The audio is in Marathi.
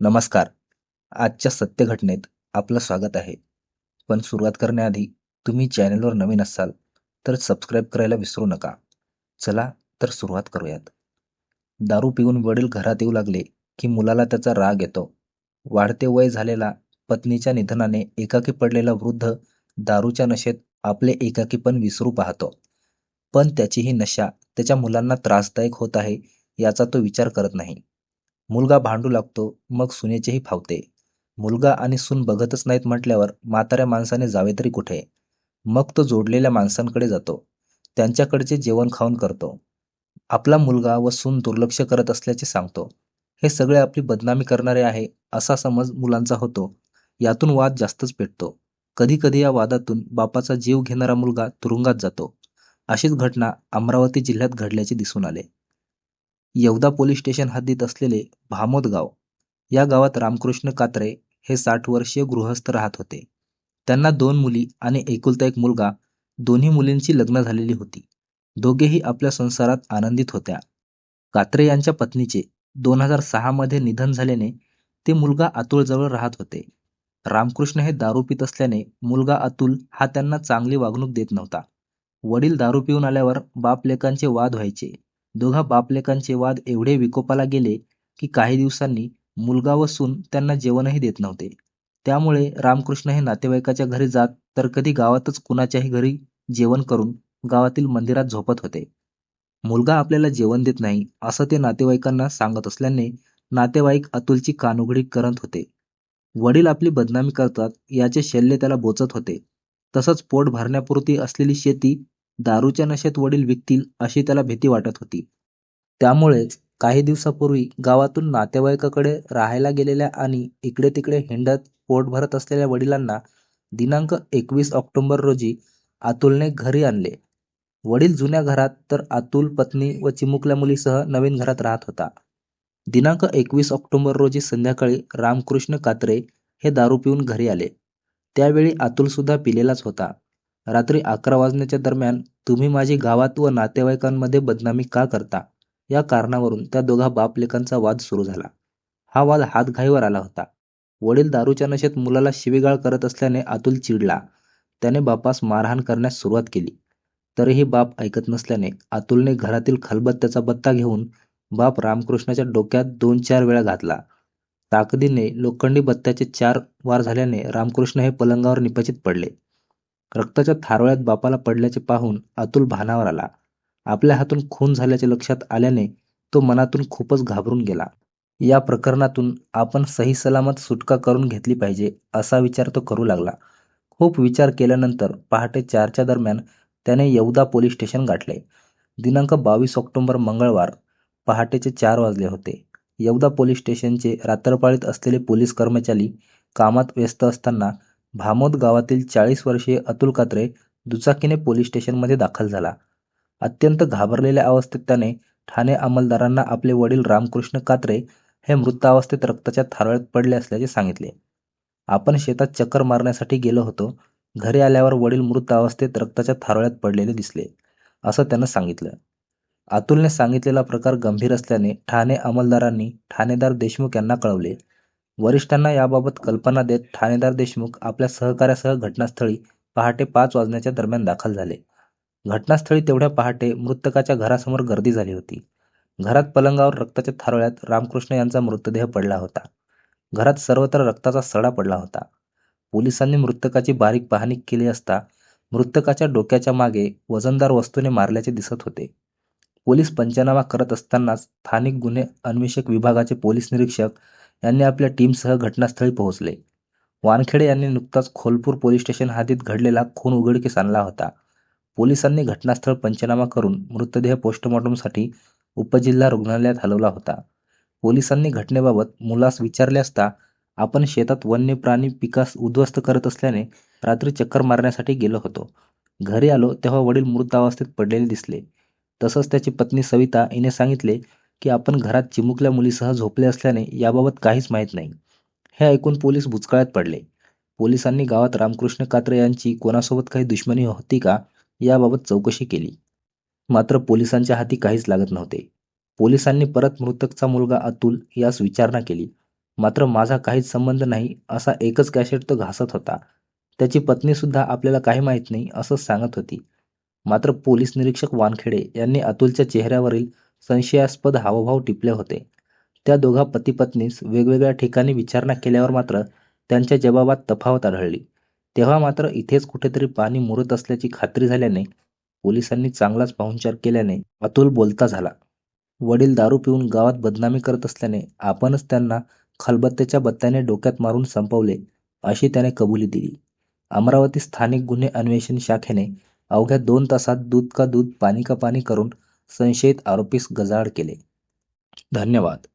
नमस्कार. आजच्या सत्य घटनेत आपलं स्वागत आहे. पण सुरुवात करण्याआधी तुम्ही चॅनलवर नवीन असाल तर सबस्क्राईब करायला विसरू नका. चला तर सुरुवात करूयात. दारू पिऊन वडील घरात येऊ लागले की मुलाला त्याचा राग येतो. वाढते वय झालेला पत्नीच्या निधनाने एकाकी पडलेला वृद्ध दारूच्या नशेत आपले एकाकीपण विसरू पाहतो. पण त्याची ही नशा त्याच्या मुलांना त्रासदायक होत आहे याचा तो विचार करत नाही. मुलगा भांडू लागतो मग सुनेचेही फावते. मुलगा आणि सून बघतच नाहीत म्हटल्यावर म्हाताऱ्या माणसाने जावे तरी कुठे? मग तो जोडलेल्या माणसांकडे जातो. त्यांच्याकडचे जेवण खाऊन करतो. आपला मुलगा व सून दुर्लक्ष करत असल्याचे सांगतो. हे सगळे आपली बदनामी करणारे आहे असा समज मुलांचा होतो. यातून वाद जास्तच पेटतो. कधीकधी या वादातून बापाचा जीव घेणारा मुलगा तुरुंगात जातो. अशीच घटना अमरावती जिल्ह्यात घडल्याचे दिसून आले. येवदा पोलीस स्टेशन हद्दीत असलेले भामोद गाव या गावात रामकृष्ण कात्रे हे साठ वर्षीय गृहस्थ राहत होते. त्यांना दोन मुली आणि एकुलता एक मुलगा दोन्ही मुलींची लग्न झालेली होती. दोघेही आपल्या संसारात आनंदित होत्या. कात्रे यांच्या पत्नीचे दोन हजार सहा मध्ये निधन झाल्याने ते मुलगा अतुलजवळ राहत होते. रामकृष्ण हे दारू पित असल्याने मुलगा अतुल हा त्यांना चांगली वागणूक देत नव्हता. वडील दारू पिऊन आल्यावर बाप लेकांचे वाद व्हायचे. दोघा बापलेकांचे वाद एवढे विकोपाला गेले की काही दिवसांनी मुलगा व सून त्यांना जेवणही देत नव्हते. त्यामुळे रामकृष्ण हे नातेवाईकाच्या घरी जात तर कधी गावातच कुणाच्याही घरी जेवण करून गावातील मंदिरात झोपत होते. मुलगा आपल्याला जेवण देत नाही असं ते नातेवाईकांना सांगत असल्याने नातेवाईक अतुलची कानुघडी करत होते. वडील आपली बदनामी करतात याचे शल्य त्याला बोचत होते. तसंच पोट भरण्यापुरती असलेली शेती दारूच्या नशेत वडील विकतील अशी त्याला भीती वाटत होती. त्यामुळेच काही दिवसापूर्वी गावातून नातेवाईकाकडे राहायला गेलेल्या आणि इकडे तिकडे हिंडत पोट भरत असलेल्या वडिलांना दिनांक एकवीस ऑक्टोबर रोजी अतुलने घरी आणले. वडील जुन्या घरात तर अतुल पत्नी व चिमुकल्या मुलीसह नवीन घरात राहत होता. दिनांक एकवीस ऑक्टोबर रोजी संध्याकाळी रामकृष्ण कात्रे हे दारू पिऊन घरी आले. त्यावेळी अतुल सुद्धा पिलेलाच होता. रात्री अकरा वाजण्याच्या दरम्यान तुम्ही माझी गावात व नातेवाईकांमध्ये बदनामी का करता? या कारणावरून त्या दोघा बापलेकांचा वाद सुरू झाला. हा वाद हातघाईवर आला होता. वडील दारूच्या नशेत मुलाला शिवीगाळ करत असल्याने अतुल चिडला. त्याने बापास मारहाण करण्यास सुरुवात केली. तरीही बाप ऐकत नसल्याने अतुलने घरातील खलबत्त्याचा बत्ता घेऊन बाप रामकृष्णाच्या डोक्यात दोन चार वेळा घातला. ताकदीने लोखंडी बत्त्याचे चार वार झाल्याने रामकृष्ण हे पलंगावर निपचित पडले. रक्ताच्या थारोळ्यात बापाला पडल्याचे पाहून अतुल भानावर आला. आपल्या हातून खून झाल्याचे लक्षात आल्याने तो मनातून खूपच घाबरून गेला. या प्रकरणातून आपण सही सलामत सुटका करून घेतली पाहिजे असा विचार तो करू लागला. खूप विचार केल्यानंतर पहाटे चारच्या दरम्यान त्याने येवदा पोलीस स्टेशन गाठले. दिनांक बावीस ऑक्टोबर मंगळवार पहाटेचे चार वाजले होते. येवदा पोलीस स्टेशनचे रात्रपाळीत असलेले पोलीस कर्मचारी कामात व्यस्त असताना भामोद गावातील चाळीस वर्षीय अतुल कात्रे दुचाकीने पोलीस स्टेशनमध्ये दाखल झाला. अत्यंत घाबरलेल्या अवस्थेत त्याने ठाणे अंमलदारांना आपले वडील रामकृष्ण कात्रे हे मृतावस्थेत रक्ताच्या थारोळ्यात पडले असल्याचे सांगितले. आपण शेतात चक्कर मारण्यासाठी गेलो होतो. घरी आल्यावर वडील मृत अवस्थेत रक्ताच्या थारोळ्यात पडलेले दिसले असं त्यानं सांगितलं. अतुलने सांगितलेला प्रकार गंभीर असल्याने ठाणे अंमलदारांनी ठाणेदार देशमुख यांना कळवले. वरिष्ठांना याबाबत कल्पना देत ठाणेदार देशमुख आपल्या सहकार्यासह घटनास्थळी पहाटे पाच वाजण्याच्या दरम्यान दाखल झाले. घटनास्थळी तेवढ्या पहाटे मृतकाच्या घरासमोर गर्दी झाली होती. घरात पलंगावर रक्ताच्या थारोळ्यात रामकृष्ण यांचा मृतदेह पडला होता. घरात सर्वत्र रक्ताचा सडा पडला होता. पोलिसांनी मृतकाची बारीक पाहणी केली असता मृतकाच्या डोक्याच्या मागे वजनदार वस्तूने मारल्याचे दिसत होते. पोलीस पंचनामा करत असतानाच स्थानिक गुन्हे अन्वेषक विभागाचे पोलीस निरीक्षक यांनी आपल्या टीमसह घटनास्थळी पोहोचले. वानखेडे यांनी नुकताच खोलपूर पोलीस स्टेशन हद्दीत घडलेला खून उघडकीस आणला होता. पोलिसांनी घटनास्थळ पंचनामा करून मृतदेह पोस्टमॉर्टमसाठी उपजिल्हा रुग्णालयात हलवला होता. पोलिसांनी घटनेबाबत मुलास विचारले असता आपण शेतात वन्य प्राणी पिकास उद्ध्वस्त करत असल्याने रात्री चक्कर मारण्यासाठी गेलो होतो. घरी आलो तेव्हा वडील मृत अवस्थेत पडलेले दिसले. तसंच त्याची पत्नी सविता हिने सांगितले की आपण घरात चिमुकल्या मुलीसह झोपले असल्याने याबाबत काहीच माहीत नाही. हे ऐकून पोलीस भुचकाळ्यात पडले. पोलिसांनी गावात रामकृष्ण कात्रे यांची कोणासोबत काही दुश्मनी होती का याबाबत चौकशी केली. मात्र पोलिसांच्या हाती काहीच लागत नव्हते. पोलिसांनी परत मृतकचा मुलगा अतुल यास विचारणा केली. मात्र माझा काहीच संबंध नाही असा एकच कॅसेट तो घासत होता. त्याची पत्नीसुद्धा आपल्याला काही माहीत नाही असं सांगत होती. मात्र पोलीस निरीक्षक वानखेडे यांनी अतुलच्या चेहऱ्यावरील संशयास्पद हावभाव टिपले होते. त्या दोघा पतीपत्नीस वेगवेगळ्या ठिकाणी विचारणा केल्यावर मात्र त्यांच्या जबाबात तफावत आढळली. तेव्हा मात्र इथेच कुठेतरी पाणी मुरत असल्याची खात्री झाल्याने पोलिसांनी चांगलाच पाहुणचार केल्याने अतुल बोलता झाला. वडील दारू पिऊन गावात बदनामी करत असल्याने आपणच त्यांना खलबत्त्याच्या बत्त्याने डोक्यात मारून संपवले अशी त्याने कबुली दिली. अमरावती स्थानिक गुन्हे अन्वेषण शाखेने अवघ्या दोन तासात दूध का दूध पाणी का पाणी करून संशयित आरोपीस गजाआड केले. धन्यवाद.